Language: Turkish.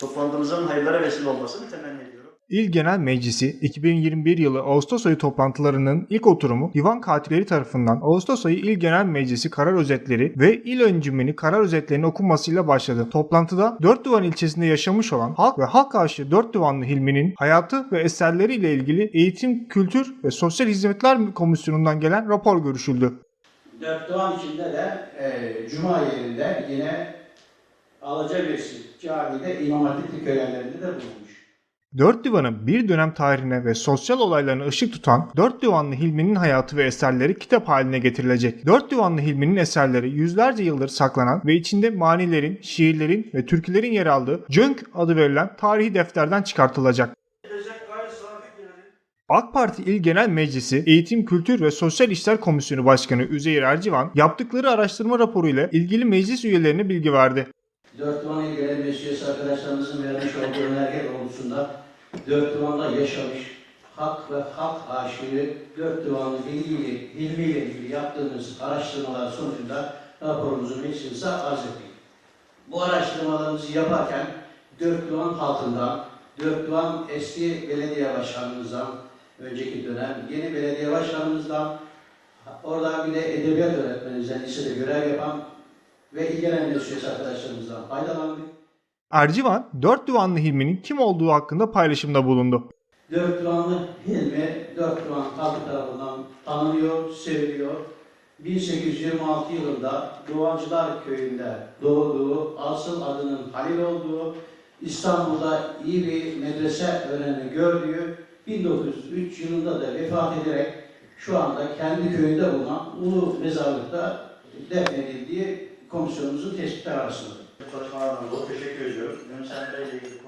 Toplantımızın hayırlara vesile olmasını temenni ediyorum. İl Genel Meclisi 2021 yılı Ağustos ayı toplantılarının ilk oturumu Divan Katipleri tarafından Ağustos ayı İl Genel Meclisi karar özetleri ve il öncümeni karar özetlerinin okunmasıyla başladı. Toplantıda Dört Divan ilçesinde yaşamış olan halk ve halk aşığı Dört Divanlı Hilmi'nin hayatı ve eserleriyle ilgili Eğitim, Kültür ve Sosyal Hizmetler Komisyonu'ndan gelen rapor görüşüldü. Dört Doğan içinde de e, Cuma yerinde yine Alacabeşi Camii'de İmam Hatipli köylerinde de bulunmuş. Dört Divan'ın bir dönem tarihine ve sosyal olaylarına ışık tutan Dört Divanlı Hilmi'nin hayatı ve eserleri kitap haline getirilecek. Dört Divanlı Hilmi'nin eserleri yüzlerce yıldır saklanan ve içinde manilerin, şiirlerin ve türkülerin yer aldığı Cönk adı verilen tarihi defterden çıkartılacak. AK Parti İl Genel Meclisi Eğitim, Kültür ve Sosyal İşler Komisyonu Başkanı Üzeyir Ercivan yaptıkları araştırma raporuyla ilgili meclis üyelerine bilgi verdi. Dört Doğan İl Genel Meclisi arkadaşlarımızın vermiş olduğu önerge doğrultusunda Dört Doğan'da yaşamış hak ve halk aşığı Dört Doğan'ın ilgili, ilmiyle ilgili yaptığımız araştırmalar sonucunda raporumuzu meclise arz ettik. Bu araştırmalarımızı yaparken Dört Doğan halkından, Dört Doğan eski belediye başkanımızdan, önceki dönem yeni belediye başkanımızdan, oradan bir de edebiyat öğretmenimizden lisede görev yapan ve ilgilenen arkadaşlarımızdan faydalandık. Ercivan, Dört Divanlı Hilmi'nin kim olduğu hakkında paylaşımda bulundu. Dört Duranlı Hilmi, Dört Duran halkı tarafından tanınıyor, seviliyor. 1826 yılında Doğancılar Köyü'nde doğduğu, asıl adının Halil olduğu, İstanbul'da iyi bir medrese öğrenimi gördüğü, 1903 yılında da vefat ederek şu anda kendi köyünde bulunan Ulu Mezarlık'ta defnedildiği komisyonumuzun tespitler arasında. Çalışmalardan dolayı teşekkür ediyoruz. Bey ile ilgili